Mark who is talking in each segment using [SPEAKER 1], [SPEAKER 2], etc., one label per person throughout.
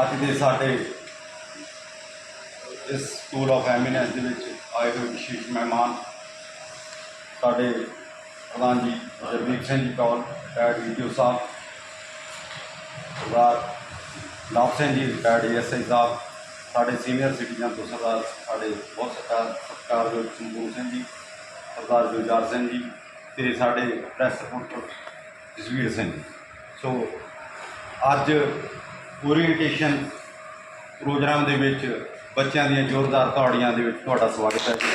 [SPEAKER 1] ਅੱਜ ਦੇ ਸਾਡੇ ਇਸ ਸਕੂਲ ਆਫ ਐਮੀਨੈਂਸ ਦੇ ਵਿੱਚ ਆਏ ਹੋਏ ਵਿਸ਼ੇਸ਼ ਮਹਿਮਾਨ, ਸਾਡੇ ਪ੍ਰਧਾਨ ਜੀ ਜਗਦੀਪ ਸਿੰਘ ਜੀ ਕੌਰ ਰਿਟਾਇਰਡ ਵੀਡੀਓ ਸਾਹਿਬ, ਸਰਦਾਰ ਲਾਭ ਸਿੰਘ ਜੀ ਰਿਟਾਇਰਡ ਏਐਸਆਈ ਸਾਹਿਬ, ਸਾਡੇ ਸੀਨੀਅਰ ਸਿਟੀਜ਼ਨ ਤੋਂ ਸਰਦਾਰ ਸਾਡੇ ਬਹੁਤ ਸਤਿਕਾਰ, ਸਤਿਕਾਰਯੋਗ ਸੰਪੂਰਨ ਸਿੰਘ ਜੀ, ਸਰਦਾਰ ਗੁਲਜ਼ਾਰ ਸਿੰਘ ਜੀ ਤੇ ਸਾਡੇ press reporter Jasvir Singh so ਅੱਜ ਓਰੀਐਂਟੇਸ਼ਨ ਪ੍ਰੋਗਰਾਮ ਦੇ ਵਿੱਚ, ਬੱਚਿਆਂ ਦੀਆਂ ਜ਼ੋਰਦਾਰ ਤਾੜੀਆਂ ਦੇ ਵਿੱਚ ਤੁਹਾਡਾ ਸਵਾਗਤ ਹੈ ਜੀ।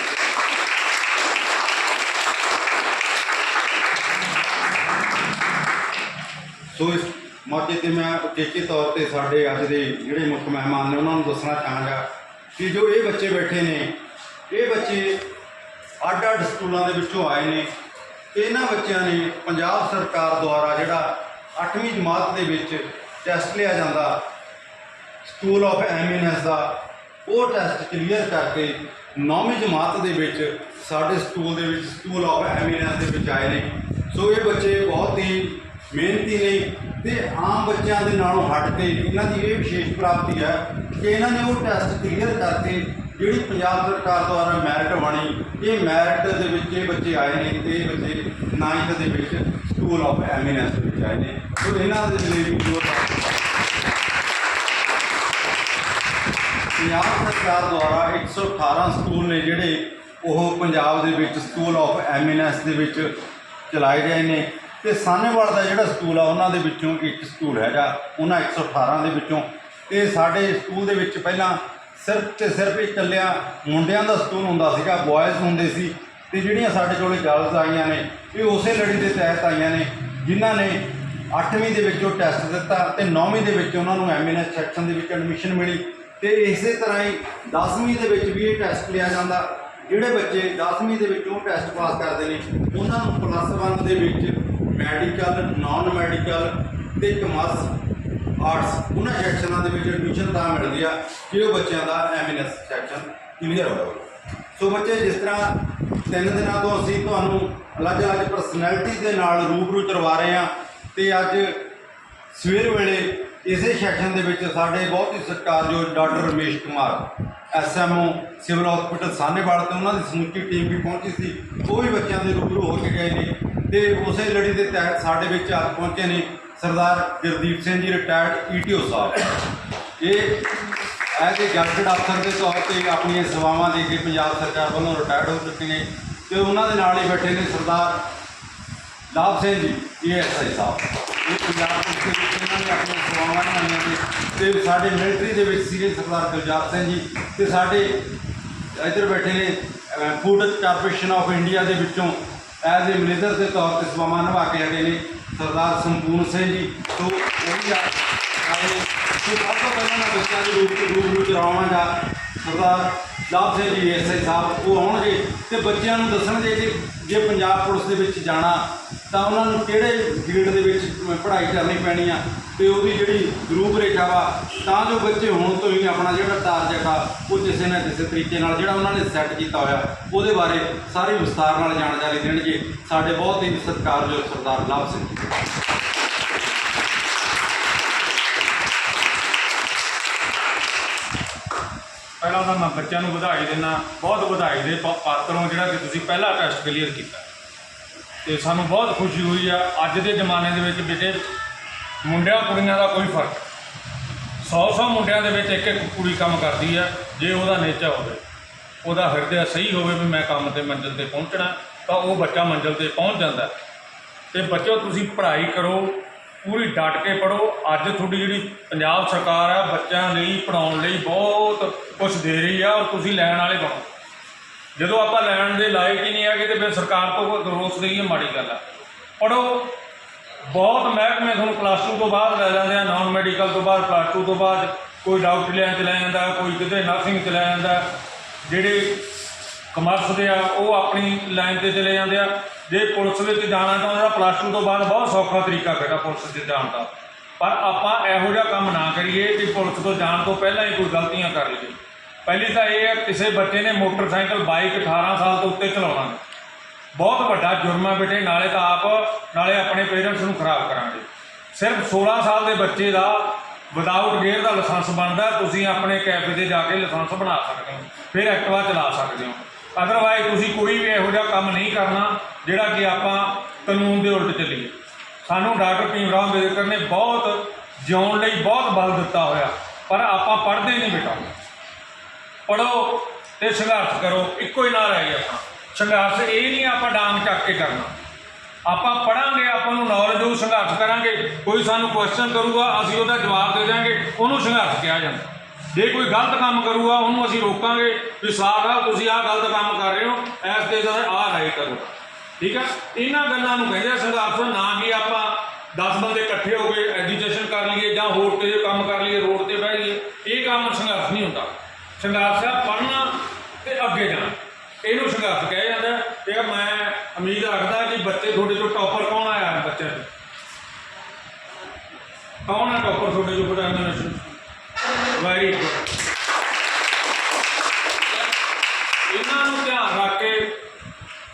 [SPEAKER 1] ਸੋ ਇਸ ਮੌਕੇ ਤੇ ਮੈਂ ਉਚੇਚੇ ਤੌਰ ਤੇ ਸਾਡੇ ਅੱਜ ਦੇ ਜਿਹੜੇ ਮੁੱਖ ਮਹਿਮਾਨ ਨੇ, ਉਹਨਾਂ ਨੂੰ ਦੱਸਣਾ ਚਾਹਾਂਗਾ ਕਿ ਜੋ ਇਹ ਬੱਚੇ ਬੈਠੇ ਨੇ, ਇਹ ਬੱਚੇ ਅੱਡ ਅੱਡ ਸਕੂਲਾਂ ਦੇ ਵਿੱਚੋਂ ਆਏ ਨੇ ਤੇ ਇਹਨਾਂ ਬੱਚਿਆਂ ਨੇ ਪੰਜਾਬ ਸਰਕਾਰ ਦੁਆਰਾ ਜਿਹੜਾ 8ਵੀਂ ਜਮਾਤ ਦੇ ਵਿੱਚ ਟੈਸਟ ਲਿਆ ਜਾਂਦਾ। ਸਕੂਲ ਆਫ ਐਮੀਨੈਂਸ ਦਾ ਉਹ ਟੈਸਟ ਕਲੀਅਰ ਕਰਕੇ 9ਵੀਂ ਜਮਾਤ ਦੇ ਵਿੱਚ ਸਾਡੇ ਸਕੂਲ ਦੇ ਵਿੱਚ ਸਕੂਲ ਆਫ ਐਮੀਨੈਂਸ ਦੇ ਵਿੱਚ ਆਏ ਨੇ। ਸੋ ਇਹ ਬੱਚੇ ਬਹੁਤ ਹੀ ਮਿਹਨਤੀ ਨੇ ਤੇ ਆਮ ਬੱਚਿਆਂ ਦੇ ਨਾਲੋਂ ਹਟ ਕੇ ਇਹਨਾਂ ਦੀ ਇਹ ਵਿਸ਼ੇਸ਼ ਪ੍ਰਾਪਤੀ ਹੈ ਕਿ ਇਹਨਾਂ ਨੇ ਉਹ ਟੈਸਟ ਕਲੀਅਰ ਕਰਕੇ ਜਿਹੜੀ ਪੰਜਾਬ ਸਰਕਾਰ ਦੁਆਰਾ ਮੈਰਿਟ ਬਣੀ, ਇਹ ਮੈਰਿਟ ਦੇ ਵਿੱਚ ਇਹ ਬੱਚੇ ਆਏ ਨੇ ਤੇ ਇਹ ਬੱਚੇ 9th ਦੇ ਵਿੱਚ ਸਕੂਲ ਆਫ ਐਮੀਨੈਂਸ ਦੇ ਵਿੱਚ ਆਏ ਨੇ। ਸੋ ਇਹਨਾਂ ਦੇ ਲਈ ਵੀ ਜ਼ੋਰਦਾਰ ਪੰਜਾਬ ਸਰਕਾਰ ਦੁਆਰਾ 118 ਸਕੂਲ ਨੇ ਜਿਹੜੇ ਉਹ ਪੰਜਾਬ ਦੇ ਵਿੱਚ ਸਕੂਲ ਆਫ ਐਮੀਨੈਂਸ ਦੇ ਵਿੱਚ ਚਲਾਏ ਗਏ ਨੇ ਤੇ ਸਾਨੇਵਾਲ ਦਾ ਜਿਹੜਾ ਸਕੂਲ ਆ, ਉਹਨਾਂ ਦੇ ਵਿੱਚੋਂ ਇੱਕ ਸਕੂਲ ਹੈਗਾ, ਉਹਨਾਂ 118 ਦੇ ਵਿੱਚੋਂ। ਤੇ ਸਾਡੇ ਸਕੂਲ ਦੇ ਵਿੱਚ ਪਹਿਲਾਂ ਸਿਰਫ ਤੇ ਸਿਰਫ ਇਕੱਲਿਆਂ ਮੁੰਡਿਆਂ ਦਾ ਸਕੂਲ ਹੁੰਦਾ ਸੀਗਾ ਬॉयਜ਼ ਹੁੰਦੇ ਸੀ ਤੇ ਜਿਹੜੀਆਂ ਸਾਡੇ ਕੋਲੇ ਗਰਲਸ ਆਈਆਂ ਨੇ, ਇਹ ਉਸੇ ਲੜੀ ਦੇ ਤਹਿਤ ਆਈਆਂ ਨੇ, ਜਿਨ੍ਹਾਂ ਨੇ 8ਵੀਂ ਦੇ ਵਿੱਚ ਉਹ ਟੈਸਟ ਦਿੱਤਾ ਤੇ 9ਵੀਂ ਦੇ ਵਿੱਚ ਉਹਨਾਂ ਨੂੰ ਐਮਐਨਐਸ ਸੈਕਸ਼ਨ ਦੇ ਵਿੱਚ ਐਡਮਿਸ਼ਨ ਮਿਲੀ। ਤੇ ਇਸੇ ਤਰ੍ਹਾਂ ਹੀ 10ਵੀਂ ਦੇ ਵਿੱਚ ਵੀ ਇਹ ਟੈਸਟ ਲਿਆ ਜਾਂਦਾ। ਜਿਹੜੇ ਬੱਚੇ 10ਵੀਂ ਦੇ ਵਿੱਚ ਉਹ ਟੈਸਟ ਪਾਸ ਕਰਦੇ ਨੇ, ਉਹਨਾਂ ਨੂੰ ਪਲੱਸ 1 ਦੇ ਵਿੱਚ ਮੈਡੀਕਲ ਨਾਨ ਮੈਡੀਕਲ ਤੇ ਕਮਰਸ ਆਰਟਸ ਉਹਨਾਂ ਸੈਕਸ਼ਨਾਂ ਦੇ ਵਿੱਚ ਐਡਮਿਸ਼ਨ ਤਾਂ ਮਿਲਦੀ ਆ ਕਿ ਉਹ ਬੱਚਿਆਂ ਦਾ ਐਮਐਨਐਸ ਸੈਕਸ਼ਨ ਕਲੀਅਰ ਹੋਇਆ ਹੋਵੇ। ਸੋ ਬੱਚੇ ਜਿਸ ਤਰ੍ਹਾਂ ਤਿੰਨ ਦਿਨਾਂ ਤੋਂ ਅਸੀਂ ਤੁਹਾਨੂੰ ਅਲੱਗ-ਅਲੱਗ ਪਰਸਨੈਲਿਟੀ ਦੇ ਨਾਲ ਰੂਬਰੂ ਕਰਵਾ ਰਹੇ ਹਾਂ ਤੇ ਅੱਜ ਸਵੇਰ ਵੇਲੇ ਇਸੇ ਸੈਸ਼ਨ ਦੇ ਵਿੱਚ ਸਾਡੇ ਬਹੁਤ ਹੀ ਸਤਿਕਾਰਯੋਗ doctor Ramesh Kumar SMO civil hospital Sanewal ਤੇ ਉਹਨਾਂ ਦੀ ਸਮੁੱਚੀ ਟੀਮ ਵੀ ਪਹੁੰਚੀ ਸੀ। ਉਹ ਵੀ ਬੱਚਿਆਂ ਦੇ ਰੂਬਰੂ ਹੋ ਕੇ ਗਏ ਨੇ ਤੇ ਉਸੇ ਲੜੀ ਦੇ ਤਹਿਤ ਸਾਡੇ ਵਿੱਚ ਅੱਜ ਪਹੁੰਚੇ ਨੇ ਸਰਦਾਰ ਗੁਰਦੀਪ ਸਿੰਘ ਜੀ ਰਿਟਾਇਰਡ ਈਟੀਓ ਸਾਹਿਬ। ਇਹ ਐਜ਼ ਏ ਗੈਜ਼ਟਡ ਅਫਸਰ ਦੇ ਤੌਰ ਤੇ ਆਪਣੀਆਂ ਸੇਵਾਵਾਂ ਦੇ ਕੇ ਪੰਜਾਬ ਸਰਕਾਰ ਵੱਲੋਂ ਰਿਟਾਇਰਡ ਹੋ ਚੁੱਕੇ ਨੇ ਤੇ ਉਹਨਾਂ ਦੇ ਨਾਲ ਹੀ ਬੈਠੇ ਨੇ ਸਰਦਾਰ ਲਾਭ ਸਿੰਘ ਜੀ ਏਐਸਆਈ ਸਾਹਿਬ ਇਹ ਪੰਜਾਬ ਪੁਲਿਸ ਦੇ ਵਿੱਚ ਇਹਨਾਂ ਨੇ ਆਪਣੀਆਂ ਸੇਵਾਵਾਂ ਨਿਭਾਈਆਂ ਨੇ ਤੇ ਸਾਡੇ ਮਿਲਟਰੀ ਦੇ ਵਿੱਚ ਸੀਗੇ ਸਰਦਾਰ ਗੁਲਜ਼ਾਰ ਸਿੰਘ ਜੀ ਤੇ ਸਾਡੇ ਇੱਧਰ ਬੈਠੇ ਨੇ ਫੂਡ ਕਾਰਪੋਰੇਸ਼ਨ ਆਫ ਇੰਡੀਆ ਦੇ ਵਿੱਚੋਂ ਐਜ਼ ਏ ਮੈਨੇਜਰ ਦੇ ਤੌਰ ਤੇ ਸੇਵਾਵਾਂ ਨਿਭਾ ਕੇ ਹਟੇ ਨੇ, ਸਰਦਾਰ ਸੰਪੂਰਨ ਸਿੰਘ ਜੀ। ਤੋਂ ਉਹ ਆ- ਆਏ ਤੇ ਸਭ ਤੋਂ ਪਹਿਲਾਂ ਮੈਂ ਬੱਚਿਆਂ ਦੇ ਰੂਪ ਰੂਪ ਰੂਬਰੂ ਕਰਾਵਾਂਗਾ ਸਰਦਾਰ ਲਾਭ ਸਿੰਘ ਜੀ ਐਸਆਈ ਸਾਹਿਬ, ਉਹ ਆਉਣਗੇ ਤੇ ਬੱਚਿਆਂ ਨੂੰ ਦੱਸਣਗੇ ਕਿ ਜੇ ਪੰਜਾਬ ਪੁਲਿਸ ਦੇ ਵਿੱਚ ਜਾਣਾ ਤਾਂ ਉਹਨਾਂ ਨੂੰ ਕਿਹੜੇ ਗ੍ਰੇਡ ਦੇ ਵਿੱਚ ਪੜ੍ਹਾਈ ਕਰਨੀ ਪੈਣੀ ਆ ਤੇ ਉਹਦੀ ਜਿਹੜੀ ਰੂਪ ਰੇਖਾ ਵਾ, ਤਾਂ ਜੋ ਬੱਚੇ ਹੁਣ ਤੋਂ ਹੀ ਆਪਣਾ ਜਿਹੜਾ ਟਾਰਗੇਟ ਆ, ਉਹ ਕਿਸੇ ਨਾ ਕਿਸੇ ਤਰੀਕੇ ਨਾਲ ਜਿਹੜਾ ਉਹਨਾਂ ਨੇ ਸੈੱਟ ਕੀਤਾ ਹੋਇਆ, ਉਹਦੇ ਬਾਰੇ ਸਾਰੀ ਵਿਸਤਾਰ ਨਾਲ ਜਾਣਕਾਰੀ ਦੇਣਗੇ। ਸਾਡੇ ਬਹੁਤ ਹੀ ਸਤਿਕਾਰਯੋਗ ਸਰਦਾਰ ਲਾਭ ਸਿੰਘ ਜੀ।
[SPEAKER 2] ਪਹਿਲਾਂ ਤਾਂ ਮੈਂ ਬੱਚਿਆਂ ਨੂੰ ਵਧਾਈ ਦੇਣਾ ਬਹੁਤ ਵਧਾਈ ਦੇ ਪਾ- ਪਾਤਰ ਹੋ ਜਿਹੜਾ ਕਿ ਤੁਸੀਂ ਪਹਿਲਾ ਟੈਸਟ ਕਲੀਅਰ ਕੀਤਾ। ਤੇ ਸਾਨੂੰ ਬਹੁਤ ਖੁਸ਼ੀ ਹੋਈ ਆ। ਅੱਜ ਦੇ ਜ਼ਮਾਨੇ ਦੇ ਵਿੱਚ ਬੇਟੇ, ਮੁੰਡਿਆਂ ਕੁੜੀਆਂ ਦਾ ਕੋਈ ਫ਼ਰਕ 100-100 ਮੁੰਡਿਆਂ ਦੇ ਵਿੱਚ ਇੱਕ ਇੱਕ ਕੁੜੀ ਕੰਮ ਕਰਦੀ ਆ, ਜੇ ਉਹਦਾ ਨੇਚਰ ਹੋਵੇ, ਉਹਦਾ ਹਿਰਦੇ ਸਹੀ ਹੋਵੇ ਵੀ ਮੈਂ ਕੰਮ ਤੇ ਮੰਜ਼ਿਲ ਤੇ ਪਹੁੰਚਣਾ, ਤਾਂ ਉਹ ਬੱਚਾ ਮੰਜ਼ਿਲ ਤੇ ਪਹੁੰਚ ਜਾਂਦਾ। ਹੈ। ਤੇ ਬੱਚੋ, ਤੁਸੀਂ ਪੜ੍ਹਾਈ ਕਰੋ, ਪੂਰੀ ਡਟ ਕੇ ਪੜੋ ਅੱਜ ਤੁਹਾਡੀ ਜਿਹੜੀ ਪੰਜਾਬ ਸਰਕਾਰ ਆ, ਬੱਚਿਆਂ ਲਈ ਪੜਾਉਣ ਲਈ ਬਹੁਤ ਕੁਝ ਦੇ ਰਹੀ ਆ, ਔਰ ਤੁਸੀਂ ਲੈਣ ਵਾਲੇ ਬਣੋ ਜਦੋਂ ਆਪਾਂ ਲੈਣ ਦੇ ਲਾਇਕ ਹੀ ਨਹੀਂ ਹੈਗੇ ਤੇ ਫਿਰ ਸਰਕਾਰ ਤੋਂ ਰੋਸ ਦੇਈਏ ਮਾੜੀ ਗੱਲ ਆ। ਪੜੋ ਬਹੁਤ ਮਹਿਕਮੇ ਤੁਹਾਨੂੰ ਪਲੱਸ 2 ਤੋਂ ਬਾਅਦ ਲੈ ਜਾਂਦੇ ਆ ਨਾਨ ਮੈਡੀਕਲ ਤੋਂ ਬਾਅਦ ਪਲੱਸ 2 ਤੋਂ ਬਾਅਦ ਕੋਈ ਡਾਕਟਰ ਲੈਣ ਚ ਲੈ ਜਾਂਦਾ, ਕੋਈ ਕਿਤੇ ਨਰਸਿੰਗ ਚ ਲੈ ਜਾਂਦਾ। ਜਿਹੜੇ ਕਮਰਸ ਦੇ ਆ, ਉਹ ਆਪਣੀ ਲਾਈਨ ਤੇ ਚਲੇ ਜਾਂਦੇ ਆ। ਜੇ ਪੁਲਿਸ ਵਿੱਚ ਜਾਣਾ ਤਾਂ ਉਹਦਾ ਪਲੱਸ 2 ਤੋਂ ਬਾਅਦ ਬਹੁਤ ਸੌਖਾ ਤਰੀਕਾ ਹੈਗਾ ਪੁਲਿਸ ਦੇ ਜਾਣ ਦਾ। ਪਰ ਆਪਾਂ ਇਹੋ ਜਿਹਾ ਕੰਮ ਨਾ ਕਰੀਏ ਕਿ ਪੁਲਿਸ ਤੋਂ ਜਾਣ ਤੋਂ ਪਹਿਲਾਂ ਹੀ ਕੋਈ ਗਲਤੀਆਂ ਕਰ ਲਈਏ। ਪਹਿਲੀ ਤਾਂ ਇਹ ਹੈ, ਕਿਸੇ ਬੱਚੇ ਨੇ ਮੋਟਰਸਾਈਕਲ, ਬਾਈਕ 18 ਸਾਲ ਤੋਂ ਉੱਤੇ ਚਲਾਉਣਾ। ਬਹੁਤ ਵੱਡਾ ਜੁਰਮ ਹੈ ਬੇਟੇ, ਨਾਲੇ ਤਾਂ ਆਪ, ਨਾਲੇ ਆਪਣੇ ਪੇਰੈਂਟਸ ਨੂੰ ਖਰਾਬ ਕਰਾਂਗੇ। ਸਿਰਫ 16 ਸਾਲ ਦੇ ਬੱਚੇ ਦਾ ਵਿਦਆਊਟ ਗੇਅਰ ਦਾ ਲਾਇਸੈਂਸ ਬਣਦਾ, ਤੁਸੀਂ ਆਪਣੇ ਕੈਫੇ ਤੇ ਜਾ ਕੇ ਲਾਇਸੈਂਸ ਬਣਾ ਸਕਦੇ ਹੋ, ਫਿਰ ਐਕਟਿਵਾ ਚਲਾ ਸਕਦੇ ਹੋ। ਅਦਰਵਾਈਜ਼ ਤੁਸੀਂ ਕੋਈ ਵੀ ਇਹੋ ਜਿਹਾ ਕੰਮ ਨਹੀਂ ਕਰਨਾ, ਜਿਹੜਾ ਕਿ ਆਪਾਂ ਕਾਨੂੰਨ ਦੇ ਉਲਟ ਚੱਲੀਏ। ਸਾਨੂੰ ਡਾਕਟਰ ਭੀਮ ਰਾਓ ਅੰਬੇਦਕਰ ਨੇ ਬਹੁਤ ਜਿਉਣ ਲਈ ਬਹੁਤ ਬਲ ਦਿੱਤਾ ਹੋਇਆ, ਪਰ ਆਪਾਂ ਪੜ੍ਹਦੇ ਨਹੀਂ ਬੇਟਾ। ਪੜੋ ਤੇ ਸੰਘਰਸ਼ ਕਰੋ, ਇੱਕੋ ਹੀ ਨਾਰਾ ਹੈ ਆਪਣਾ ਸੰਘਰਸ਼ ਇਹ ਨਹੀਂ ਆਪਾਂ ਡਾਂਗ ਚੱਕ ਕੇ ਕਰਨਾ। ਆਪਾਂ ਪੜਾਂਗੇ ਆਪਾਂ ਨੂੰ ਨੌਲੇਜ ਹੋਊ, ਸੰਘਰਸ਼ ਕਰਾਂਗੇ, ਕੋਈ ਸਾਨੂੰ ਕੁਐਸਚਨ ਕਰੂਗਾ, ਅਸੀਂ ਉਹਦਾ ਜਵਾਬ ਦੇ ਦਿਆਂਗੇ, ਉਹਨੂੰ ਸੰਘਰਸ਼ ਕਿਹਾ ਜਾਂਦਾ। ਜੇ ਕੋਈ ਗਲਤ ਕੰਮ ਕਰੂਗਾ, ਉਹਨੂੰ ਅਸੀਂ ਰੋਕਾਂਗੇ ਵੀ ਸਾਹਿਬ ਤੁਸੀਂ ਆਹ ਗਲਤ ਕੰਮ ਕਰ ਰਹੇ ਹੋ ਐਸ ਤੇ ਆਹ ਰਾਈਟ ਕਰੋ। ਠੀਕ ਹੈ ਇਹਨਾਂ ਗੱਲਾਂ ਨੂੰ ਕਹਿੰਦੇ ਆ ਸੰਘਰਸ਼, ਨਾ ਕਿ ਆਪਾਂ 10 ਬੰਦੇ ਇਕੱਠੇ ਹੋ ਕੇ ਐਜੂਕੇਸ਼ਨ ਕਰ ਲਈਏ ਜਾਂ ਹੋਰ ਕਿਸੇ ਕੰਮ ਕਰ ਲਈਏ, ਰੋਡ ਤੇ ਬਹਿ ਲਈਏ ਇਹ ਕੰਮ ਸੰਘਰਸ਼ ਨਹੀਂ ਹੁੰਦਾ। ਸੰਘਰਸ਼ ਆ, ਪੜ੍ਹਨਾ ਤੇ ਅੱਗੇ ਜਾਣਾ। ਇਹਨੂੰ ਸੰਘਰਸ਼ ਕਿਹਾ ਜਾਂਦਾ ਤੇ ਮੈਂ ਉਮੀਦ ਰੱਖਦਾ ਕਿ ਬੱਚੇ ਤੁਹਾਡੇ ਚੋਂ ਟੌਪਰ ਕੌਣ ਆਇਆ ਬੱਚਿਆਂ ਚੋਂ? ਕੌਣ ਹੈ ਟੌਪਰ ਤੁਹਾਡੇ ਚੋਂ ਪਤਾ ਐਗਜ਼ਾਮੀਨੇਸ਼ਨ ਵੈਰੀ ਗੁੱਡ ਇਹਨਾਂ ਨੂੰ ਧਿਆਨ ਰੱਖ ਕੇ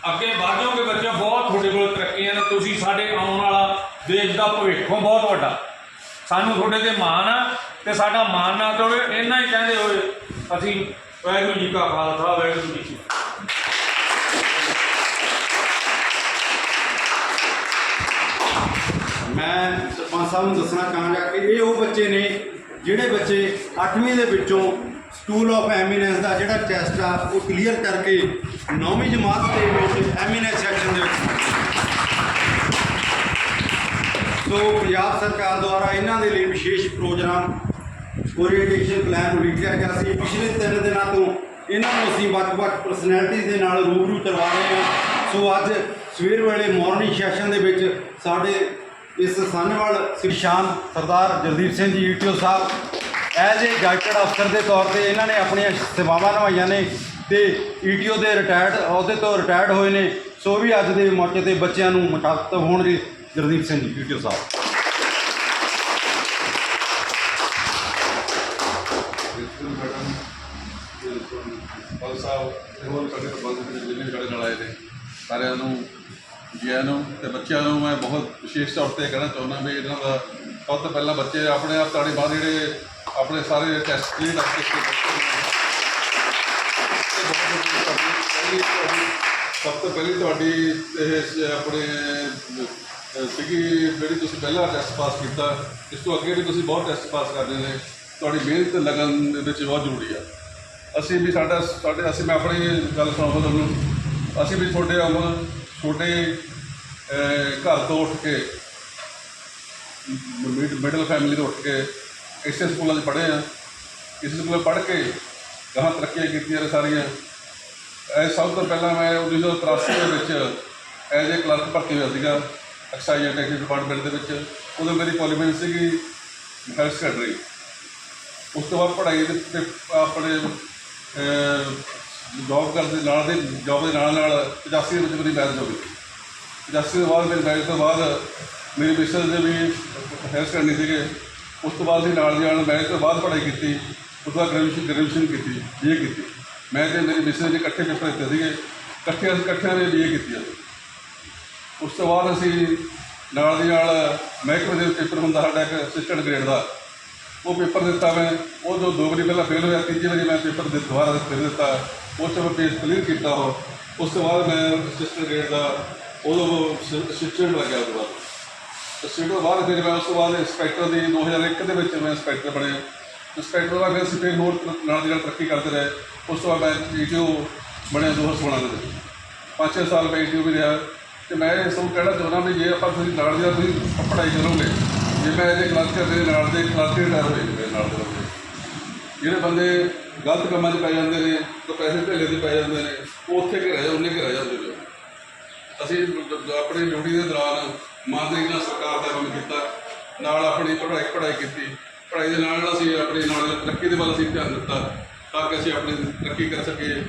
[SPEAKER 2] ਅੱਗੇ ਵਧ ਜਾਓਗੇ ਬੱਚੇ, ਬਹੁਤ ਤੁਹਾਡੇ ਕੋਲ ਤਰੱਕੀਆਂ ਨੇ। ਤੁਸੀਂ ਸਾਡੇ ਆਉਣ ਵਾਲਾ ਦੇਸ਼ ਦਾ ਭਵਿੱਖ ਹੋ, ਬਹੁਤ ਵੱਡਾ। ਸਾਨੂੰ ਤੁਹਾਡੇ ਤੇ ਮਾਣ ਆ ਤੇ ਸਾਡਾ ਮਾਣ ਨਾ ਤੋੜੇ ਇਹਨਾਂ ਹੀ ਕਹਿੰਦੇ ਹੋਏ ਅਸੀਂ ਵਾਹਿਗੁਰੂ ਜੀ ਕਾ ਖਾਲਸਾ, ਵਾਹਿਗੁਰੂ ਜੀ ਕੀ
[SPEAKER 1] ਮੈਂ ਸਰਪੰਚ ਸਾਹਿਬ ਨੂੰ ਦੱਸਣਾ ਚਾਹਾਂਗਾ ਕਿ ਇਹ ਉਹ ਬੱਚੇ ਨੇ ਜਿਹੜੇ ਬੱਚੇ 8ਵੀਂ ਦੇ ਵਿੱਚੋਂ ਸਕੂਲ ਆਫ ਐਮੀਨੈਂਸ ਦਾ ਜਿਹੜਾ ਟੈਸਟ ਆ, ਉਹ ਕਲੀਅਰ ਕਰਕੇ 9ਵੀਂ ਜਮਾਤ ਦੇ ਵਿੱਚ ਐਮੀਨੈਂਸ ਸੈਕਸ਼ਨ ਦੇ ਵਿੱਚ ਸੋ ਪੰਜਾਬ ਸਰਕਾਰ ਦੁਆਰਾ ਇਹਨਾਂ ਦੇ ਲਈ ਵਿਸ਼ੇਸ਼ ਪ੍ਰੋਗਰਾਮ ਓਰੀਐਂਟੇਸ਼ਨ ਪਲਾਨ ਉਲੀਕਿਆ ਗਿਆ ਸੀ। ਪਿਛਲੇ ਤਿੰਨ ਦਿਨਾਂ ਤੋਂ ਇਹਨਾਂ ਨੂੰ ਅਸੀਂ ਵੱਖ-ਵੱਖ ਪਰਸਨੈਲਿਟੀਜ਼ ਦੇ ਨਾਲ ਰੂਬਰੂ ਕਰਵਾ ਰਹੇ ਹਾਂ। ਸੋ ਅੱਜ ਸਵੇਰ ਵੇਲੇ ਮਾਰਨਿੰਗ ਸੈਸ਼ਨ ਦੇ ਵਿੱਚ ਸਾਡੇ ਇਸ ਸੰਨਵਾਲ ਸ਼ਾਨ Sardar Jagdeep Singh ji ETO Sahib as a guided ਅਫਸਰ ਦੇ ਤੌਰ ਤੇ ਇਹਨਾਂ ਨੇ ਆਪਣੀਆਂ ਸੇਵਾਵਾਂ ਨਿਭਾਈਆਂ ਨੇ ਤੇ ਈਟੀਓ ਦੇ ਰਿਟਾਇਰਡ ਅਹੁਦੇ ਤੋਂ ਰਿਟਾਇਰਡ ਹੋਏ ਨੇ। ਸੋ ਵੀ ਅੱਜ ਦੇ ਮੌਕੇ ਤੇ ਬੱਚਿਆਂ ਨੂੰ ਮੁਖਾਤਬ ਹੋਣਗੇ ਜਗਦੀਪ ਸਿੰਘ ਜੀ ਈਟੀਓ ਸਾਹਿਬ।
[SPEAKER 3] ਹੋਰ ਸਾਡੇ ਪ੍ਰਬੰਧਕ ਦੇ ਜਿੰਨੇ ਸਾਡੇ ਨਾਲ ਆਏ ਨੇ, ਸਾਰਿਆਂ ਨੂੰ, ਜੀਆਂ ਨੂੰ ਤੇ ਬੱਚਿਆਂ ਨੂੰ ਮੈਂ ਬਹੁਤ ਵਿਸ਼ੇਸ਼ ਤੌਰ ਤੇ ਕਹਿਣਾ ਚਾਹੁੰਦਾ ਵੀ ਇਹਨਾਂ ਦਾ ਸਭ ਤੋਂ ਪਹਿਲਾਂ ਬੱਚੇ ਆਪਣੇ ਆਪ ਤੁਹਾਡੇ ਬਾਅਦ ਜਿਹੜੇ ਆਪਣੇ ਸਾਰੇ ਟੈਸਟ ਕਲੀਅਰ ਕਰਕੇ ਸਭ ਤੋਂ ਪਹਿਲੀ ਤੁਹਾਡੀ ਇਹ ਆਪਣੇ ਸੀਗੀ ਜਿਹੜੀ ਤੁਸੀਂ ਪਹਿਲਾ ਟੈਸਟ ਪਾਸ ਕੀਤਾ, ਇਸ ਤੋਂ ਅੱਗੇ ਵੀ ਤੁਸੀਂ ਬਹੁਤ ਟੈਸਟ ਪਾਸ ਕਰਦੇ ਨੇ। ਤੁਹਾਡੀ ਮਿਹਨਤ ਲਗਨ ਦੇ ਵਿੱਚ ਬਹੁਤ ਜ਼ਰੂਰੀ ਆ। ਅਸੀਂ ਵੀ ਸਾਡਾ, ਸਾਡੇ, ਅਸੀਂ, ਮੈਂ ਆਪਣੀ ਗੱਲ ਸੁਣਾਵਾਂ ਤੁਹਾਨੂੰ। ਅਸੀਂ ਵੀ ਤੁਹਾਡੇ ਵਾਂਗ ਛੋਟੇ ਘਰ ਤੋਂ ਉੱਠ ਕੇ ਮਿਡਲ ਫੈਮਿਲੀ ਤੋਂ ਉੱਠ ਕੇ ਇਸੇ ਸਕੂਲਾਂ 'ਚ ਪੜ੍ਹੇ ਆ ਇਸੇ ਸਕੂਲਾਂ ਪੜ੍ਹ ਕੇ ਗਾਹਾਂ ਤਰੱਕੀਆਂ ਕੀਤੀਆਂ ਨੇ ਸਾਰੀਆਂ। ਇਹ ਸਭ ਤੋਂ ਪਹਿਲਾਂ ਮੈਂ 1983 ਦੇ ਵਿੱਚ ਐਜ਼ ਏ ਕਲਰਕ ਭਰਤੀ ਹੋਇਆ ਸੀਗਾ, ਐਕਸਾਈਜ਼ ਐਂਡ ਟੈਕਸ ਡਿਪਾਰਟਮੈਂਟ ਦੇ ਵਿੱਚ। ਉਦੋਂ ਮੇਰੀ ਕੁਆਲੀਫਿਕੇਸ਼ਨ ਸੀਗੀ ਹੈਲਥ ਸੈਕਟਰੀ ਉਸ ਤੋਂ ਬਾਅਦ ਪੜ੍ਹਾਈ ਦੇ ਤੇ ਆਪਣੇ ਜੌਬ ਕਰਦੇ ਨਾਲ ਦੇ ਜੌਬ ਦੇ ਨਾਲ ਨਾਲ 85 ਦੇ ਵਿੱਚ ਮੇਰੀ ਮੈਰਿਜ ਹੋ ਗਈ 85 ਤੋਂ ਬਾਅਦ ਮੇਰੀ ਮੈਰਿਜ ਤੋਂ ਬਾਅਦ ਮੇਰੀ ਮਿਸਲ ਦੇ ਵੀ ਹੈਲਥ ਕਰਨੀ ਸੀਗੇ। ਉਸ ਤੋਂ ਬਾਅਦ ਅਸੀਂ ਨਾਲ ਦੀ ਨਾਲ ਮੈਰਿਜ ਤੋਂ ਬਾਅਦ ਪੜ੍ਹਾਈ ਕੀਤੀ, ਉਸ ਤੋਂ ਬਾਅਦ ਗ੍ਰੈਜੂਏਸ਼ਨ ਗ੍ਰੈਜੂਏਸ਼ਨ ਕੀਤੀ ਬੀਏ ਕੀਤੀ। ਮੈਂ ਤੇ ਮੇਰੀ ਮਿਸਲ ਦੇ ਇਕੱਠੇ ਪੇਪਰ ਦਿੱਤੇ ਸੀਗੇ। ਇਕੱਠੇ ਇਕੱਠਿਆਂ ਨੇ ਬੀਏ ਕੀਤੀ ਆ ਉਸ ਤੋਂ ਬਾਅਦ ਅਸੀਂ ਨਾਲ ਦੀ ਨਾਲ ਮਹਿਕਮੇ ਦੇ ਪੇਪਰ ਹੁੰਦਾ, ਸਾਡਾ ਇੱਕ ਅਸਿਸਟੈਂਟ ਗ੍ਰੇਡ ਦਾ। ਉਹ ਪੇਪਰ ਦਿੱਤਾ ਮੈਂ, ਉਹ ਜੋ ਦੋ ਵਾਰੀ ਪਹਿਲਾਂ ਫੇਲ ਹੋਇਆ, ਤੀਜੀ ਵਾਰੀ ਮੈਂ ਪੇਪਰ ਦੇ ਦੁਬਾਰਾ ਫਿਰ ਦਿੱਤਾ, ਉਸ 'ਚ ਮੈਂ ਪੇਜ ਕਲੀਅਰ ਕੀਤਾ ਉਹ, ਉਸ ਤੋਂ ਬਾਅਦ ਮੈਂ ਅਸਿਸਟੈਂਟ ਗ੍ਰੇਡ ਦਾ ਉਦੋਂ ਅਸਿਸਟੈਂਟ ਲੱਗਿਆ ਉਸ ਤੋਂ ਬਾਅਦ। ਅਸਿਸਟੈਂਟ ਤੋਂ ਬਾਅਦ ਫਿਰ ਮੈਂ ਉਸ ਤੋਂ ਬਾਅਦ ਇੰਸਪੈਕਟਰ ਦੀ 2001 ਦੇ ਵਿੱਚ ਮੈਂ ਇੰਸਪੈਕਟਰ ਬਣਿਆ। ਇੰਸਪੈਕਟਰ ਦਾ ਬਾਅਦ ਫਿਰ ਅਸੀਂ ਫਿਰ ਹੋਰ ਨਾਲ ਦੀ ਨਾਲ ਤਰੱਕੀ ਕਰਦੇ ਰਹੇ। ਉਸ ਤੋਂ ਬਾਅਦ ਮੈਂ ਈਟੀਓ ਬਣਿਆ 2016 ਦੇ ਵਿੱਚ। ਪੰਜ ਛੇ ਸਾਲ ਮੈਂ ਈਟੀਓ ਵੀ ਰਿਹਾ। ਤੇ ਮੈਂ ਇਹ ਸਭ ਕਹਿਣਾ ਚਾਹੁੰਦਾ ਵੀ ਜੇ ਆਪਾਂ ਤੁਸੀਂ ਨਾਲ ਦੀ ਨਾਲ ਤੁਸੀਂ ਪੜ੍ਹਾਈ ਕਰੋਗੇ ਜੇ ਮੈਂ ਇਹਦੇ ਕਲਰਕ ਦੇ ਨਾਲ ਦੇ ਕਲਰਕ ਦੇ ਡਰ ਹੋਏ ਮੇਰੇ ਨਾਲ ਦੇ ਬੰਦੇ ਜਿਹੜੇ ਬੰਦੇ ਗਲਤ ਕੰਮਾਂ 'ਚ ਪੈ ਜਾਂਦੇ ਨੇ ਤਾਂ ਪੈਸੇ ਢੇਲੇ 'ਤੇ ਪੈ ਜਾਂਦੇ ਨੇ, ਉਹ ਉੱਥੇ ਕਿ ਰਹਿ ਜਾਂਦੇ ਕਿ ਜਾਂਦੇ ਨੇ। ਅਸੀਂ ਆਪਣੀ ਡਿਊਟੀ ਦੇ ਦੌਰਾਨ ਇਮਾਨਦਾਰੀ ਨਾਲ ਸਰਕਾਰ ਦਾ ਕੰਮ ਕੀਤਾ, ਨਾਲ ਆਪਣੀ ਪੜ੍ਹਾਈ ਪੜ੍ਹਾਈ ਕੀਤੀ। ਪੜ੍ਹਾਈ ਦੇ ਨਾਲ ਅਸੀਂ ਆਪਣੇ ਨਾਲ ਤਰੱਕੀ ਦੇ ਵੱਲ ਅਸੀਂ ਧਿਆਨ ਦਿੱਤਾ, ਤਾਂ ਕਿ ਅਸੀਂ ਆਪਣੀ ਤਰੱਕੀ ਕਰ ਸਕੀਏ।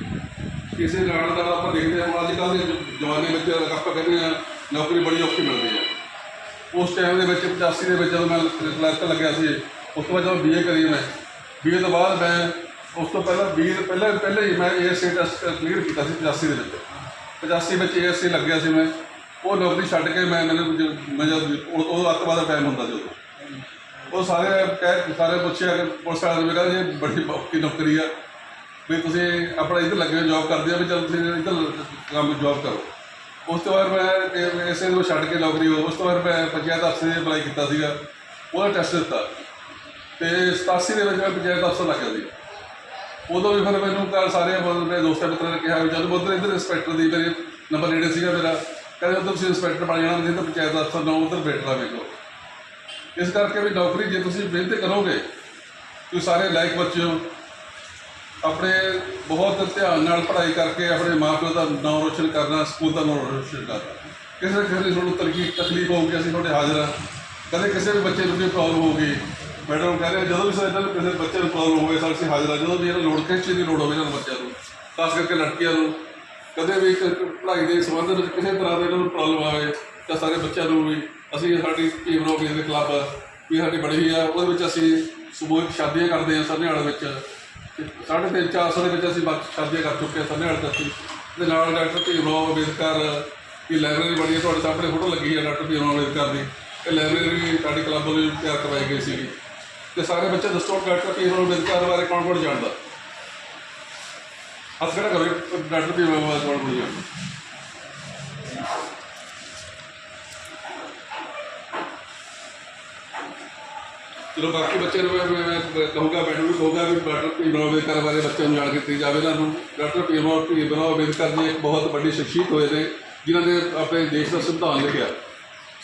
[SPEAKER 3] ਕਿਸੇ ਨਾਲ ਨਾਲ ਆਪਾਂ ਦੇਖਦੇ ਹਾਂ ਅੱਜ ਕੱਲ੍ਹ ਦੇ ਜ- ਜ਼ਮਾਨੇ ਵਿੱਚ ਆਪਾਂ ਕਹਿੰਦੇ ਆ ਨੌਕਰੀ ਬੜੀ ਔਖੀ ਮਿਲਦੀ ਹੈ। ਉਸ ਟਾਈਮ ਦੇ ਵਿੱਚ 85 ਦੇ ਵਿੱਚ ਜਦੋਂ ਮੈਂ ਕਲਰਕ ਲੱਗਿਆ ਸੀ, ਉਸ ਤੋਂ ਬਾਅਦ ਜਦੋਂ ਬੀਏ ਕਰੀ ਮੈਂ ਬੀਏ ਤੋਂ ਬਾਅਦ ਮੈਂ ਉਸ ਤੋਂ ਪਹਿਲਾਂ ਬੀਏ ਤੋਂ ਪਹਿਲਾਂ ਪਹਿਲਾਂ ਹੀ ਮੈਂ ਏਐਸਸੀ ਟੈਸਟ ਕਲੀਅਰ ਕੀਤਾ ਸੀ 85 ਦੇ ਵਿੱਚ। 85 ਵਿੱਚ ਏਐਸਸੀ ਲੱਗਿਆ ਸੀ ਮੈਂ। ਉਹ ਨੌਕਰੀ ਛੱਡ ਕੇ ਮੈਂ ਮੈਨੂੰ ਮੈਂ ਜਦ, ਉਹ ਉਹ ਅੱਤਵਾਦ ਦਾ ਟਾਈਮ ਹੁੰਦਾ ਸੀ ਉਦੋਂ। ਉਹ ਸਾਰੇ ਕਹਿ, ਸਾਰੇ ਪੁੱਛਿਆ ਕਿ ਪੁਲਿਸ ਵਾਲਿਆਂ ਨੇ ਵੀ ਕਹਿੰਦੇ ਜੀ ਬੜੀ ਔਖੀ ਨੌਕਰੀ ਆ। ਵੀ ਤੁਸੀਂ ਆਪਣਾ ਇੱਧਰ ਲੱਗੇ ਜੌਬ ਕਰਦੇ ਆ, ਵੀ ਚਲ ਤੁਸੀਂ ਇੱਧਰ ਕੰਮ ਜੌਬ ਕਰੋ। ਉਸ ਤੋਂ ਬਾਅਦ ਮੈਂ ਇਹ- ਇਸੇ ਨੂੰ ਛੱਡ ਕੇ ਨੌਕਰੀ ਉਸ ਤੋਂ ਬਾਅਦ ਮੈਂ ਪੰਚਾਇਤ ਅਫਸਰ ਦੇ ਅਪਲਾਈ ਕੀਤਾ ਸੀਗਾ। ਉਹਦਾ ਟੈਸਟ ਦਿੱਤਾ। ਤੇ 87 ਦੇ ਵਿੱਚ ਮੈਂ ਪੰਚਾਇਤ ਅਫਸਰ ਲੱਗਿਆ ਸੀ। ਉਦੋਂ ਵੀ ਫਿਰ ਮੈਨੂੰ ਘਰ ਸਾਰੇ ਮੇਰੇ ਦੋਸਤਾਂ ਮਿੱਤਰਾਂ ਨੇ ਕਿਹਾ ਵੀ ਜਦੋਂ ਉਧਰ ਇੱਧਰ ਇੰਸਪੈਕਟਰ ਦੀ ਮੇਰੇ ਨੰਬਰ ਨੇੜੇ ਸੀਗਾ ਮੇਰਾ, ਕਹਿੰਦੇ ਉਧਰ ਤੁਸੀਂ ਇੰਸਪੈਕਟਰ ਬਣ ਜਾਣਾ, ਨਹੀਂ ਤਾਂ ਪੰਚਾਇਤ ਅਫਸਰ ਨਾ ਉਧਰ ਬੈਠਣਾ ਵੇਖੋ ਇਸ ਕਰਕੇ ਵੀ ਨੌਕਰੀ ਜੇ ਤੁਸੀਂ ਮਿਹਨਤ ਕਰੋਗੇ, ਤੁਸੀਂ ਸਾਰੇ ਲਾਇਕ ਬੱਚੇ ਹੋ। ਆਪਣੇ ਬਹੁਤ ਧਿਆਨ ਨਾਲ ਪੜ੍ਹਾਈ ਕਰਕੇ ਆਪਣੇ ਮਾਪਿਓ ਦਾ ਨਾਮ ਰੋਸ਼ਨ ਕਰਨਾ, ਸਕੂਲ ਦਾ ਨਾਮ ਰੋਸ਼ਨ ਕਰਨਾ। ਕਿਸੇ ਨਾ ਕਿਸੇ ਤੁਹਾਨੂੰ ਤਕਲੀਫ ਤਕਲੀਫ ਹੋਊਗੀ, ਅਸੀਂ ਤੁਹਾਡੇ ਹਾਜ਼ਰ ਹਾਂ। ਕਦੇ ਕਿਸੇ ਵੀ ਬੱਚੇ ਨੂੰ ਕੋਈ ਪ੍ਰੋਬਲਮ ਹੋਊਗੀ ਮੈਡਮ ਕਹਿੰਦੇ ਜਦੋਂ ਵੀ ਸਾਡੇ ਨਾਲ ਕਿਸੇ ਬੱਚੇ ਨੂੰ ਪ੍ਰੋਬਲਮ ਹੋਵੇ ਸਾਡੇ ਅਸੀਂ ਹਾਜ਼ਰ ਹਾਂ। ਜਦੋਂ ਵੀ ਇਹਨਾਂ ਲੋੜ, ਕਿਸ ਚੀਜ਼ ਦੀ ਲੋੜ ਹੋਵੇ ਇਹਨਾਂ ਬੱਚਿਆਂ ਨੂੰ, ਖਾਸ ਕਰਕੇ ਲੜਕੀਆਂ ਨੂੰ, ਕਦੇ ਵੀ ਪੜ੍ਹਾਈ ਦੇ ਸੰਬੰਧ ਵਿੱਚ ਕਿਸੇ ਤਰ੍ਹਾਂ ਦੇ ਇਹਨਾਂ ਨੂੰ ਪ੍ਰੋਬਲਮ ਆਵੇ, ਤਾਂ ਸਾਰੇ ਬੱਚਿਆਂ ਨੂੰ ਵੀ ਅਸੀਂ ਸਾਡੀ ਟੀਮ ਰੋਕੀ ਦੇ ਕਲੱਬ ਵੀ ਸਾਡੀ ਬਣੀ ਹੋਈ ਆ, ਉਹਦੇ ਵਿੱਚ ਅਸੀਂ ਸਮੂਹਿਕ ਸ਼ਾਦੀਆਂ ਕਰਦੇ ਹਾਂ ਸੰਨਿਆਲ ਵਿੱਚ। ਸਾਢੇ ਤਿੰਨ ਚਾਰ ਸੌ ਦੇ ਵਿੱਚ ਅਸੀਂ ਬਾਕੀ ਸ਼ਾਦੀਆਂ ਕਰ ਚੁੱਕੇ ਹਾਂ ਸੰਨਿਆਲ ਤੱਕ ਹੀ ਦੇ ਨਾਲ ਡਾਕਟਰ ਭੀਮਰਾਓ ਅੰਬੇਦਕਰ ਦੀ ਲਾਇਬ੍ਰੇਰੀ ਬਣੀ ਹੈ ਤੁਹਾਡੇ ਸਾਹਮਣੇ ਫੋਟੋ ਲੱਗੀ ਹੈ ਡਾਕਟਰ ਭੀਮਰਾਓ ਅੰਬੇਦਕਰ ਦੀ। ਇਹ ਲਾਇਬ੍ਰੇਰੀ ਵੀ ਸਾਡੀ ਕਲੱਬ ਵੱਲੋਂ ਤਿਆਰ ਕਰਵਾਈ ਗਈ ਸੀਗੀ। ਤੇ ਸਾਰੇ ਬੱਚੇ ਦੱਸੋ ਡਾਕਟਰ ਭੀਮਰਾਓ ਅੰਬੇਦਕਰ ਬਾਰੇ ਕੌਣ ਕੌਣ ਜਾਣਦਾ? ਹੱਥ ਖੜਾ ਕਰੋ ਡਾਕਟਰ ਭੀਮਰਾਓ ਬਾਰੇ ਕੌਣ ਕੌਣ ਜਾਣਦਾ? ਚਲੋ ਬਾਕੀ ਬੱਚੇ ਨੂੰ ਮੈਂ- ਮੈਂ ਕਹੂੰਗਾ ਮੈਨੂੰ ਵੀ ਕਹੂੰਗਾ ਵੀ ਡਾਕਟਰ ਭੀਮ ਭੀਮਰਾਓ ਅੰਬੇਦਕਰ ਬਾਰੇ ਬੱਚਿਆਂ ਨੂੰ ਜਾਣ ਕੇ ਦਿੱਤੀ ਜਾਵੇ ਇਹਨਾਂ ਨੂੰ ਡਾਕਟਰ ਭੀਮਰਾਓ ਭੀਮਰਾਓ ਅੰਬੇਦਕਰ ਜੀ ਇੱਕ ਬਹੁਤ ਵੱਡੀ ਸ਼ਖਸੀਅਤ ਹੋਏ ਨੇ, ਜਿਨ੍ਹਾਂ ਨੇ ਆਪਣੇ ਦੇਸ਼ ਦਾ ਸੰਵਿਧਾਨ ਲਿਖਿਆ।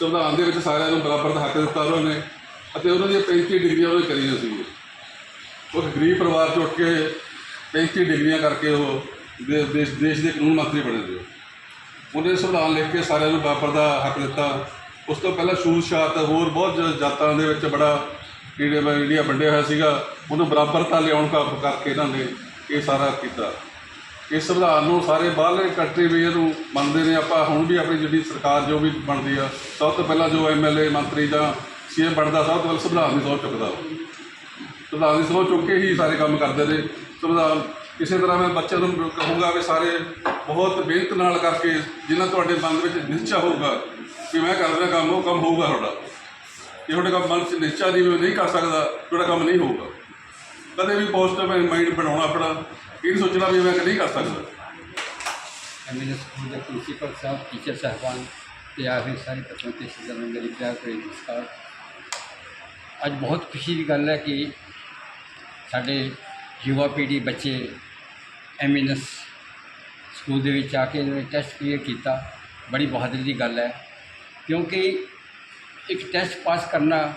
[SPEAKER 3] ਸੰਵਿਧਾਨ ਦੇ ਵਿੱਚ ਸਾਰਿਆਂ ਨੂੰ ਬਰਾਬਰ ਦਾ ਹੱਕ ਦਿੱਤਾ ਉਹਨਾਂ ਨੇ, ਅਤੇ ਉਹਨਾਂ ਦੀਆਂ 35 ਡਿਗਰੀਆਂ ਉਹਨੇ ਕਰੀਆਂ ਸੀ। ਉਹ ਗਰੀਬ ਪਰਿਵਾਰ ਚੋਂ ਉੱਠ ਕੇ 35 ਡਿਗਰੀਆਂ ਕਰਕੇ ਉਹ ਦੇ- ਦੇਸ਼ ਦੇਸ਼ ਦੇ ਕਾਨੂੰਨ ਮੰਤਰੀ ਬਣੇ ਸੀ। ਉਹਨੇ ਸੰਵਿਧਾਨ ਲਿਖ ਕੇ ਸਾਰਿਆਂ ਨੂੰ ਬਰਾਬਰ ਦਾ ਹੱਕ ਦਿੱਤਾ। ਉਸ ਤੋਂ ਪਹਿਲਾਂ ਛੂਤ ਛਾਤ ਹੋਰ ਬਹੁਤ ਜਾਤਾਂ ਦੇ ਵਿੱਚ ਬੜਾ ਜਿਹੜੇ ਵਾ ਵੰਡਿਆ ਹੋਇਆ ਸੀਗਾ, ਉਹਨੂੰ ਬਰਾਬਰਤਾ ਲਿਆਉਣ ਦਾ ਕਰਕੇ ਇਹਨਾਂ ਨੇ ਇਹ ਸਾਰਾ ਕੀਤਾ। ਇਸ ਸੰਵਿਧਾਨ ਨੂੰ ਸਾਰੇ ਬਾਹਰਲੇ ਕੰਟਰੀ ਵੀ ਇਹਨੂੰ ਮੰਨਦੇ ਨੇ, ਆਪਾਂ ਹੁਣ ਵੀ ਆਪਣੀ ਜਿਹੜੀ ਸਰਕਾਰ ਜੋ ਵੀ ਬਣਦੀ ਆ, ਸਭ ਤੋਂ ਪਹਿਲਾਂ ਜੋ ਐਮਐਲਏ ਮੰਤਰੀ ਜਾਂ ਸੀਐਮ ਬਣਦਾ, ਸਭ ਤੋਂ ਪਹਿਲਾਂ ਸੰਵਿਧਾਨ ਦੀ ਸਹੁੰ ਚੁੱਕਦਾ ਸੰਵਿਧਾਨ ਦੀ ਸਹੁੰ ਚੁੱਕ ਕੇ ਹੀ ਸਾਰੇ ਕੰਮ ਕਰਦੇ ਨੇ। ਸੰਵਿਧਾਨ, ਇਸੇ ਤਰ੍ਹਾਂ ਮੈਂ ਬੱਚਿਆਂ ਨੂੰ ਕਹੂੰਗਾ ਵੀ ਸਾਰੇ ਬਹੁਤ ਮਿਹਨਤ ਨਾਲ ਕਰਕੇ ਜਿਨ੍ਹਾਂ ਤੁਹਾਡੇ ਮਨ ਵਿੱਚ ਨਿਸ਼ਚਾ ਹੋਊਗਾ ਕਿ ਮੈਂ ਕਰਦਾ ਕੰਮ, ਉਹ ਕੰਮ ਹੋਊਗਾ ਤੁਹਾਡਾ। ਜੇ ਤੁਹਾਡੇ ਕੰਮ ਮਨ 'ਚ ਨਿਸ਼ਚਾ ਨਹੀਂ ਵੀ ਮੈਂ ਨਹੀਂ ਕਰ ਸਕਦਾ, ਤੁਹਾਡਾ ਕੰਮ ਨਹੀਂ ਹੋਊਗਾ। ਕਦੇ ਵੀ ਪੋਜ਼ਿਟਿਵ ਮਾਈਂਡ ਬਣਾਉਣਾ ਆਪਣਾ, ਇਹ ਸੋਚਣਾ ਵੀ ਮੈਂ ਨਹੀਂ ਕਰ ਸਕਦਾ।
[SPEAKER 4] ਐਮਐਨਐਸ ਸਕੂਲ ਦੇ ਪ੍ਰਿੰਸੀਪਲ ਸਾਹਿਬ, ਟੀਚਰ ਸਾਹਿਬਾਨ ਤੇ ਆ ਫਿਰ ਸਾਰੇ ਬੱਚਿਆਂ ਤੇ ਸਿੱਧਾ ਮੇਰੀ ਪਿਆਰ ਭਰੀ ਨਮਸਕਾਰ। ਅੱਜ ਬਹੁਤ ਖੁਸ਼ੀ ਦੀ ਗੱਲ ਹੈ ਕਿ ਸਾਡੇ ਯੁਵਾ ਪੀੜ੍ਹੀ ਬੱਚੇ ਐਮਐਨਐਸ ਸਕੂਲ ਦੇ ਵਿੱਚ ਆ ਕੇ ਇਹਨਾਂ ਟੈਸਟ ਕਲੀਅਰ ਕੀਤਾ। ਬੜੀ ਬਹਾਦਰੀ ਦੀ ਗੱਲ ਹੈ, ਕਿਉਂਕਿ ਇੱਕ ਟੈਸਟ ਪਾਸ ਕਰਨਾ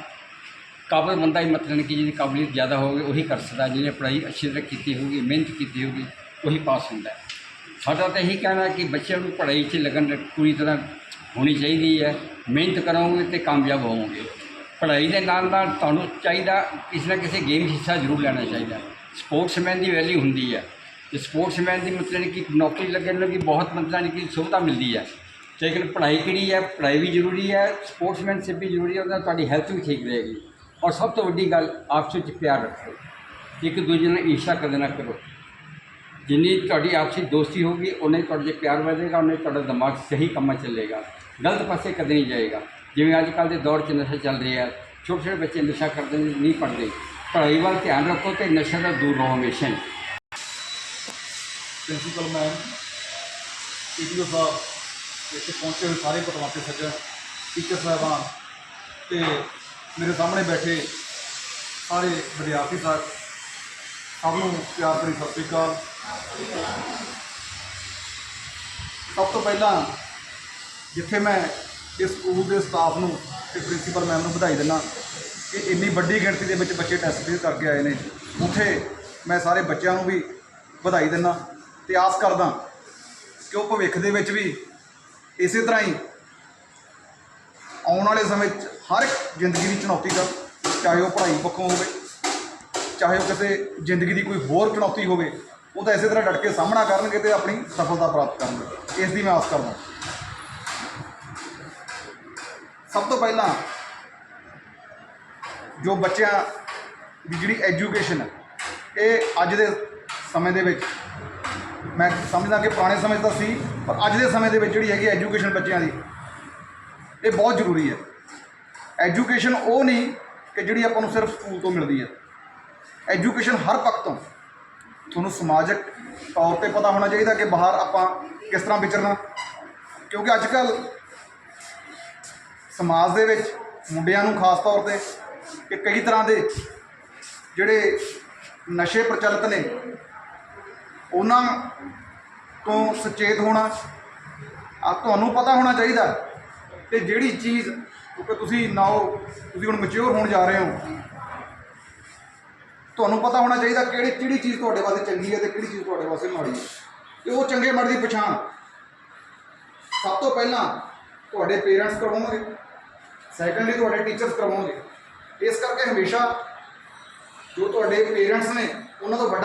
[SPEAKER 4] ਕਾਬਲ ਬੰਦਾ ਹੀ ਮਤਲਬ ਕਿ ਜਿਹਦੀ ਕਾਬਲੀਅਤ ਜ਼ਿਆਦਾ ਹੋਵੇ, ਉਹੀ ਕਰ ਸਕਦਾ, ਜਿਹਨੇ ਪੜ੍ਹਾਈ ਅੱਛੀ ਤਰ੍ਹਾਂ ਕੀਤੀ ਹੋਊਗੀ, ਮਿਹਨਤ ਕੀਤੀ ਹੋਊਗੀ, ਉਹੀ ਪਾਸ ਹੁੰਦਾ ਹੈ। ਸਾਡਾ ਤਾਂ ਇਹੀ ਕਹਿਣਾ ਕਿ ਬੱਚਿਆਂ ਨੂੰ ਪੜ੍ਹਾਈ 'ਚ ਲਗਨ ਪੂਰੀ ਤਰ੍ਹਾਂ ਹੋਣੀ ਚਾਹੀਦੀ ਹੈ। ਮਿਹਨਤ ਕਰੋਗੇ ਤੇ ਕਾਮਯਾਬ ਹੋਵੋਗੇ। ਪੜ੍ਹਾਈ ਦੇ ਨਾਲ ਨਾਲ ਤੁਹਾਨੂੰ ਚਾਹੀਦਾ ਕਿਸੇ ਨਾ ਕਿਸੇ ਗੇਮ 'ਚ ਹਿੱਸਾ ਜ਼ਰੂਰ ਲੈਣਾ ਚਾਹੀਦਾ। ਸਪੋਰਟਸਮੈਨ ਦੀ ਵੈਲਿਊ ਹੁੰਦੀ ਹੈ। ਤੇ ਸਪੋਰਟਸਮੈਨ ਦੀ ਮਤਲਬ ਕਿ ਨੌਕਰੀ ਲੱਗਣ ਲੱਗੀ ਬਹੁਤ ਮਤਲਬ ਕਿ ਸੁਵਿਧਾ ਮਿਲਦੀ ਹੈ। ਲੇਕਿਨ ਪੜ੍ਹਾਈ ਕਿਹੜੀ ਹੈ, ਪੜ੍ਹਾਈ ਵੀ ਜ਼ਰੂਰੀ ਹੈ ਸਪੋਰਟਸਮੈਨਸ਼ਿਪ ਵੀ ਜ਼ਰੂਰੀ ਹੈ, ਉਹਦਾ ਤੁਹਾਡੀ ਹੈਲਥ ਵੀ ਠੀਕ ਰਹੇਗੀ। ਔਰ ਸਭ ਤੋਂ ਵੱਡੀ ਗੱਲ, ਆਪਸ ਵਿੱਚ ਪਿਆਰ ਰੱਖੋ। ਇੱਕ ਦੂਜੇ ਨਾਲ ਈਰਸ਼ਾ ਕਦੇ ਨਾ ਕਰੋ। ਜਿੰਨੀ ਤੁਹਾਡੀ ਆਪਸੀ ਦੋਸਤੀ ਹੋਗੀ ਉਨਾ ਤੁਹਾਡੇ 'ਚ ਪਿਆਰ ਵਧੇਗਾ ਉਨਾ ਤੁਹਾਡਾ ਦਿਮਾਗ ਸਹੀ ਕੰਮਾਂ 'ਚ ਚੱਲੇਗਾ। ਗਲਤ ਪਾਸੇ ਕਦੇ ਨਹੀਂ ਜਾਏਗਾ। ਜਿਵੇਂ ਅੱਜ ਕੱਲ੍ਹ ਦੇ ਦੌਰ 'ਚ ਨਸ਼ਾ ਚੱਲ ਰਿਹਾ ਛੋਟੇ ਛੋਟੇ ਬੱਚੇ ਨਸ਼ਾ ਕਰਦੇ ਨੇ, ਨਹੀਂ ਪੜ੍ਹਦੇ। ਪੜ੍ਹਾਈ ਵੱਲ ਧਿਆਨ ਰੱਖੋ ਤੇ ਨਸ਼ੇ ਤੋਂ ਦੂਰ ਰਹੋ ਹਮੇਸ਼ਾ ਹੀ।
[SPEAKER 5] ਪ੍ਰਿੰਸੀਪਲ ਮੈਮ ਪੀਟੀਓ ਸਾਹਿਬ ਇੱਥੇ ਪਹੁੰਚੇ ਹੋਏ ਸਾਰੇ ਪਟਵਾਤੇ ਸੱਜਣ ਟੀਚਰ ਸਾਹਿਬਾਨ ਤੇ ਮੇਰੇ ਸਾਹਮਣੇ ਬੈਠੇ ਸਾਰੇ ਵਿਦਿਆਰਥੀ ਸਾਹਿਬ ਸਭ ਨੂੰ ਪਿਆਰ ਭਰੀ ਸਤਿ ਸ੍ਰੀ ਅਕਾਲ। ਸਭ ਤੋਂ ਪਹਿਲਾਂ ਜਿੱਥੇ ਮੈਂ ਇਸ ਸਕੂਲ ਦੇ ਸਟਾਫ ਨੂੰ ਤੇ ਪ੍ਰਿੰਸੀਪਲ ਮੈਮ ਨੂੰ ਵਧਾਈ ਦਿੰਦਾ, ਕਿ ਇੰਨੀ ਵੱਡੀ ਗਿਣਤੀ ਦੇ ਵਿੱਚ ਬੱਚੇ ਟੈਸਟ ਕਲੀਅਰ ਕਰਕੇ ਆਏ ਨੇ। ਉੱਥੇ ਮੈਂ ਸਾਰੇ ਬੱਚਿਆਂ ਨੂੰ ਵੀ ਵਧਾਈ ਦਿੰਦਾ ਤੇ ਆਸ ਕਰਦਾ ਕਿ ਉਹ ਭਵਿੱਖ ਦੇ ਵਿੱਚ ਵੀ ਇਸੇ ਤਰ੍ਹਾਂ ਹੀ ਆਉਣ ਵਾਲੇ ਸਮੇਂ 'ਚ ਹਰ ਇੱਕ ਜ਼ਿੰਦਗੀ ਦੀ ਚੁਣੌਤੀ ਦਾ, ਚਾਹੇ ਉਹ ਪੜ੍ਹਾਈ ਪੱਖੋਂ ਹੋਵੇ, ਚਾਹੇ ਉਹ ਕਿਸੇ ਜ਼ਿੰਦਗੀ ਦੀ ਕੋਈ ਹੋਰ ਚੁਣੌਤੀ ਹੋਵੇ, ਉਹ ਤਾਂ ਇਸੇ ਤਰ੍ਹਾਂ ਡਟ ਕੇ ਸਾਹਮਣਾ ਕਰਨਗੇ ਤੇ ਆਪਣੀ ਸਫਲਤਾ ਪ੍ਰਾਪਤ ਕਰਨਗੇ। ਇਸ ਦੀ ਮੈਂ ਆਸ ਕਰਦਾ ਸਭ ਤੋਂ ਪਹਿਲਾਂ ਜੋ ਬੱਚਿਆਂ ਦੀ ਜਿਹੜੀ ਐਜੂਕੇਸ਼ਨ ਹੈ, ਇਹ ਅੱਜ ਦੇ ਸਮੇਂ ਦੇ ਵਿੱਚ, ਮੈਂ ਸਮਝਦਾ ਕਿ ਪੁਰਾਣੇ ਸਮੇਂ 'ਚ ਤਾਂ ਸੀ ਪਰ ਅੱਜ ਦੇ ਸਮੇਂ ਦੇ ਵਿੱਚ ਜਿਹੜੀ ਹੈਗੀ ਐਜੂਕੇਸ਼ਨ ਬੱਚਿਆਂ ਦੀ, ਇਹ ਬਹੁਤ ਜ਼ਰੂਰੀ ਹੈ। ਐਜੂਕੇਸ਼ਨ ਉਹ ਨਹੀਂ ਕਿ ਜਿਹੜੀ ਆਪਾਂ ਨੂੰ ਸਿਰਫ ਸਕੂਲ ਤੋਂ ਮਿਲਦੀ ਹੈ। ਐਜੂਕੇਸ਼ਨ ਹਰ ਪੱਖ ਤੋਂ ਤੁਹਾਨੂੰ ਸਮਾਜਿਕ ਤੌਰ ਤੇ ਪਤਾ ਹੋਣਾ ਚਾਹੀਦਾ ਕਿ ਬਾਹਰ ਆਪਾਂ ਕਿਸ ਤਰ੍ਹਾਂ ਵਿਚਰਨਾ। ਕਿਉਂਕਿ ਅੱਜ ਕੱਲ ਸਮਾਜ ਦੇ ਵਿੱਚ ਮੁੰਡਿਆਂ ਨੂੰ ਖਾਸ ਤੌਰ ਤੇ ਕਿ ਕਈ ਤਰ੍ਹਾਂ ਦੇ ਜਿਹੜੇ ਨਸ਼ੇ ਪ੍ਰਚਲਿਤ ਨੇ, ਉਹਨਾਂ ਤੋਂ ਸੁਚੇਤ ਹੋਣਾ। ਆ ਤੁਹਾਨੂੰ ਪਤਾ ਹੋਣਾ ਚਾਹੀਦਾ ਕਿ ਜਿਹੜੀ ਚੀਜ਼, ਕਿਉਂਕਿ ਤੁਸੀਂ ਨਾਓ ਤੁਸੀਂ ਹੁਣ ਮੈਚੁਰ ਹੋਣ ਜਾ ਰਹੇ ਹੋ। ਤੁਹਾਨੂੰ ਪਤਾ ਹੋਣਾ ਚਾਹੀਦਾ ਕਿਹੜੀ ਕਿਹੜੀ ਚੀਜ਼ ਤੁਹਾਡੇ ਵਾਸਤੇ ਚੰਗੀ ਹੈ ਤੇ ਕਿਹੜੀ ਚੀਜ਼ ਤੁਹਾਡੇ ਵਾਸਤੇ ਮਾੜੀ ਹੈ। ਤੇ ਉਹ ਚੰਗੇ ਮਾੜੇ ਦੀ ਪਛਾਣ। ਸਭ ਤੋਂ ਪਹਿਲਾਂ ਤੁਹਾਡੇ ਪੇਰੈਂਟਸ ਕਰਵਾਉਣਗੇ। ਸੈਕੰਡਲੀ ਤੁਹਾਡੇ ਟੀਚਰਸ ਕਰਵਾਉਣਗੇ। ਇਸ ਕਰਕੇ ਹਮੇਸ਼ਾ ਜੋ ਤੁਹਾਡੇ ਪੇਰੈਂਟਸ ਨੇ, ਉਹਨਾਂ ਤੋਂ ਵੱਡਾ